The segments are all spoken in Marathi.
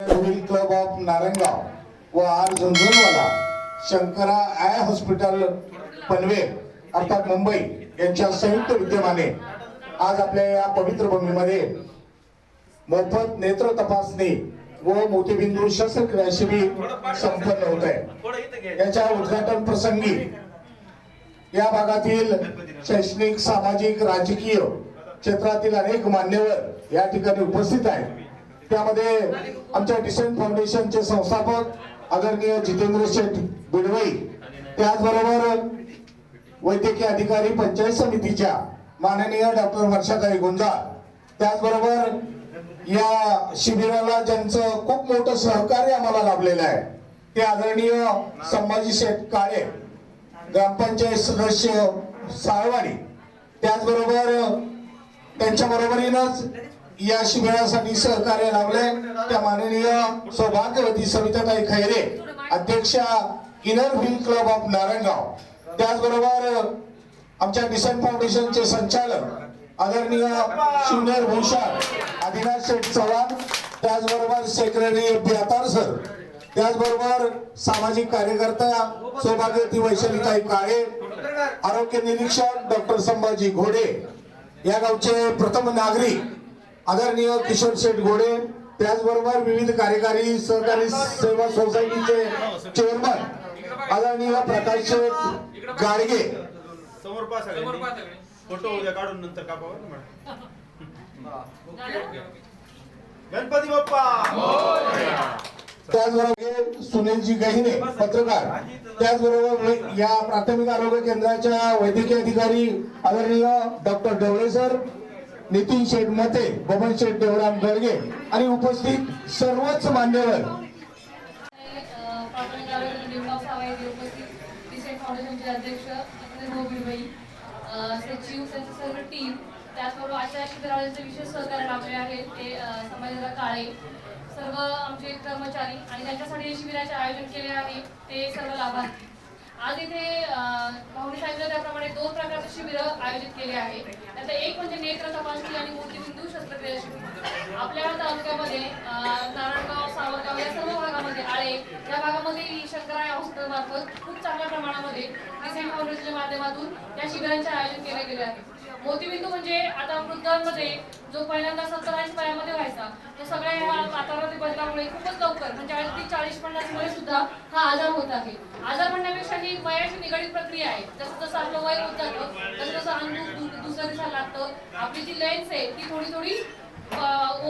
क्लब ऑफ नारंगा व R Jhunjhunwala Shankara eye hospital Panvel अर्थात मुंबई यांच्या संयुक्त विद्यमाने आज आपल्या या पवित्र भूमीमध्ये मोफत नेत्र तपासणी व मोतीबिंदू शस्त्रक्रिया शिबिर संपन्न होत आहे. याच्या उद्घाटन प्रसंगी या भागातील शैक्षणिक सामाजिक राजकीय क्षेत्रातील अनेक मान्यवर या ठिकाणी उपस्थित आहेत. त्यामध्ये आमच्या डिसेंट फाउंडेशनचे संस्थापक आदरणीय जितेंद्र शेठ बिडवई. त्याचबरोबर वैद्यकीय अधिकारी पंचायत समितीच्या माननीय डॉक्टर वर्षाताई गुंजाळ. त्याचबरोबर या शिबिराला ज्यांचं खूप मोठं सहकार्य आम्हाला लाभलेलं आहे ते आदरणीय संभाजी शेठ काळे ग्रामपंचायत सदस्य साळवाडी त्याचबरोबर त्यांच्या बरोबरीनंच या शिबिरासाठी सहकार्य लाभले त्या माननीय सौभाग्यवती सविताताई खैरे अध्यक्षा inner wheel club of Narayangaon. त्याचबरोबर आमच्या डिसन फाउंडेशनचे संचालक आदरणीय शिवनेर भूषण आदिनाथ शेठ चव्हाण त्याचबरोबर सेक्रेटरी ब्यातार सर त्याचबरोबर सामाजिक कार्यकर्ता सौभाग्यवती वैशालीताई काळे आरोग्य निरीक्षक डॉक्टर संभाजी घोडे या गावचे प्रथम नागरिक आदरणीय किशोर शेठ घोडे त्याचबरोबर विविध कार्यकारी सहकारी सेवा सोसायटीचे चेअरमन आदरणीय प्रकाश शेठ गाडगे. समोर पहा सगळ्यांनी फोटो उद्या काढून नंतर कापावर ना मॅडम. गणपती बाप्पा! त्याचबरोबर सुनीलजी गहिने पत्रकार. त्याचबरोबर या प्राथमिक आरोग्य केंद्राच्या वैद्यकीय अधिकारी आदरणीय डॉक्टर ढवळे सर नितीन शेठ मते बबन शेठ देवराम गर्गे आणि उपस्थित सर्वच मान्यवर. अध्यक्ष सचिव सर्व त्याचबरोबर आजच्या शिबिराचे विशेष सहकार्य लाभले आहेत ते समाजाला काळे सर्व आमचे कर्मचारी आणि त्यांच्यासाठी शिबिराचे आयोजन केले आहे ते सर्व लाभार्थी. आज इथे भाऊनी सांगितलं त्याप्रमाणे दोन प्रकारचे शिबिर आयोजित केले आहे त्यात एक म्हणजे नेत्र तपासणी आणि मोतीबिंदू शस्त्रक्रिया शिबिर. आपल्या तालुक्यामध्ये नारायणगाव सावरगाव या सर्व भागामध्ये आळे या भागामध्ये शंकराय हॉस्पिटल मार्फत खूप चांगल्या प्रमाणामध्ये डिसेंट फाउंडेशनच्या माध्यमातून या शिबिरांचे आयोजन केले गेले आहे. मोतीबिंदू म्हणजे आता वृद्धांमध्ये जो पहिल्यांदा सत्तर ऐंशी वयामध्ये व्हायचा तो सगळ्या ह्या वातावरणातील बदलामुळे खूपच लवकर म्हणजे अगदी चाळीस पन्नास मुळे सुद्धा हा आजार होत आहे. आजार म्हणण्यापेक्षा ही वयाची निगडीत प्रक्रिया आहे. जसं जसं आपलं वय होत जातं तसं तसं अंग दुसऱ्या दु- दुसरं दिसायला लागतं. आपली जी लेन्स आहे ती थोडी थोडी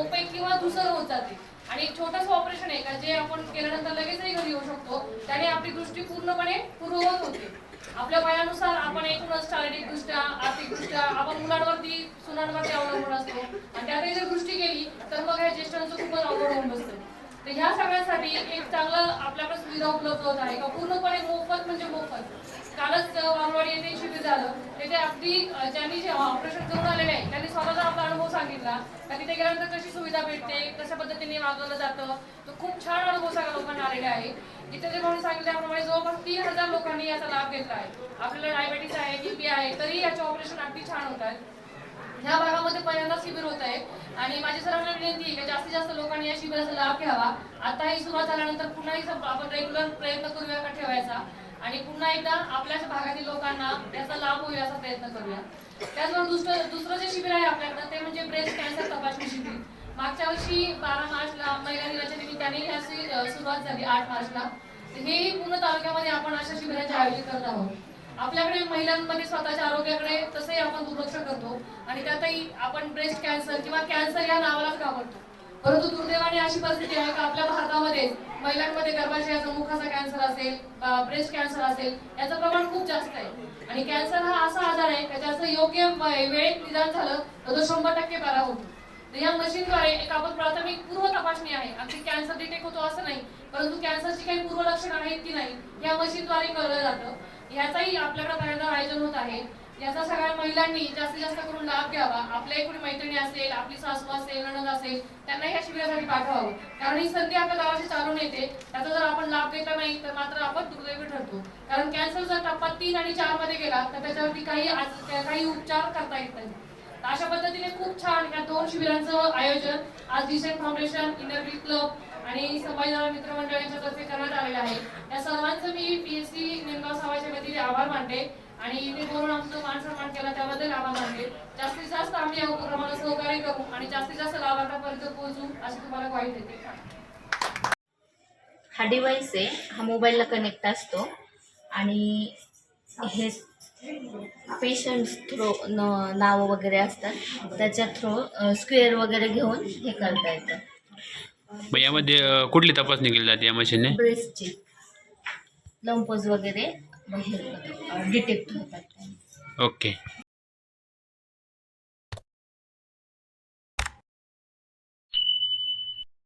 ओपेक किंवा दुसरं होत जाते. आणि एक छोटंसं ऑपरेशन आहे का जे आपण केल्यानंतर लगेचही घरी येऊ शकतो त्याने आपली दृष्टी पूर्णपणे पूर्ववत होते. आपल्या वयानुसार आपण एकूणच शारीरिक दृष्ट्या आर्थिक दृष्ट्या आपण मुलांवरती सुनांवरती अवलंबून असतो. आणि त्यातही जर दृष्टी गेली तर मग ह्या ज्येष्ठांचं खूपच अवघड होऊन बसतं. तर ह्या सगळ्यासाठी एक चांगलं आपल्याकडे सुविधा उपलब्ध होत आहे. का पूर्णपणे मोफत म्हणजे मोफत. कालच वानवाडी येथे शिबिर झालं. तेथे अगदी ज्यांनी जे ऑपरेशन करून आलेले आहे त्यांनी स्वतःचा आपला अनुभव सांगितला. का तिथे गेल्यानंतर कशी सुविधा भेटते कशा पद्धतीने वागवलं जातं तो खूप छान अनुभव सगळ्या लोकांना आलेला आहे इथे जे म्हणून सांगितल्याप्रमाणे जवळपास तीन हजार लोकांनी याचा लाभ घेतला आहे. आपल्याला डायबेटीस आहे बीपी आहे तरी याचे ऑपरेशन अगदी छान होत आहेत. ह्या भागामध्ये पहिल्यांदा शिबिर होत आहे. आणि माझी सर्वांना विनंती आहे की जास्तीत जास्त लोकांनी या शिबिराचा लाभ घ्यावा. आता ही सुरुवात झाल्यानंतर पुन्हाही आपण रेग्युलर प्रयत्न करूया का ठेवायचा? आणि पुन्हा एकदा आपल्याच भागातील लोकांना त्याचा लाभ होईल असा प्रयत्न करूया. त्याचबरोबर दुसरं दुसरं जे शिबिर आहे आपल्याकडं ते म्हणजे ब्रेस्ट कॅन्सर तपासणी शिबिर. मागच्या वर्षी बारा मार्चला महिला दिनाच्या निमित्ताने ह्याची सुरुवात झाली आठ मार्चला. हेही पूर्ण तालुक्यामध्ये आपण अशा शिबिराचे आयोजित करत आहोत. आपल्याकडे महिलांमध्ये स्वतःच्या आरोग्याकडे तसंही आपण दुर्लक्ष करतो आणि त्यातही आपण ब्रेस्ट कॅन्सर किंवा कॅन्सर या नावालाच घाबरतो. परंतु दुर्दैवाने अशी परिस्थिती आहे का आपल्या भारतामध्ये महिलांमध्ये गर्भाशयाचा मुखाचा कॅन्सर असेल ब्रेस्ट कॅन्सर असेल याचं प्रमाण खूप जास्त आहे. आणि कॅन्सर हा असा आजार आहे का ज्याचं योग्य वेळेत निदान झालं तर तो शंभर टक्के बरा होतो. तर या मशीनद्वारे एक आपण प्राथमिक पूर्व तपासणी आहे. अगदी कॅन्सर डिटेक्ट होतो असं नाही परंतु कॅन्सरची काही पूर्व लक्षणं आहेत की नाही या मशीनद्वारे कळलं जातं. याचाही आपल्याकडे पहिल्यांदा आयोजन होत आहे. याचा सगळ्या महिलांनी जास्तीत जास्त करून लाभ घ्यावा. आपल्या कोणी मैत्रिणी असेल आपली सासू असेल नणद असेल त्यांना या शिबिरासाठी पाठवावं. कारण ही संधी आपल्या गावाशी चालून येते. त्याचा जर आपण लाभ घेतला नाही तर मात्र आपण दुर्दैवी ठरतो. कारण कॅन्सर जर टप्पा तीन आणि चारमध्ये गेला तर त्याच्यावरती काही काही उपचार करता येत नाही अशा पद्धतीने खूप छान या दोन शिबिरांचं आयोजन आज डिसेंट फाउंडेशन इनरवी क्लब आणि संभाजीराव मित्रमंडळाच्या तर्फे करण्यात आलेलं आहे. या सर्वांचं मी पीएससी निमगाव समाजच्या वतीने आभार मानते आणि मी बोलून आमचं मान सन्मान केला त्याबद्दल आभार मानते. जास्तीत जास्त आम्ही या उपक्रमाला सहकार्य करू आणि जास्तीत जास्त लाभार्थ्यापर्यंत पोहोचू अशी तुम्हाला ग्वाही देते. हा डिव्हाइस आहे. हा मोबाईलला कनेक्ट असतो. आणि हे पेशंट्स थ्रो नावं वगैरे असतात. त्याच्या थ्रो स्क्वेअर वगैरे घेऊन हे करता येतं. मग यामध्ये अ, कुठली तपासणी केली जाते या मशीनने? ब्रेस्टची. लंपोज वगैरे डिटेक्ट होतात. ओके.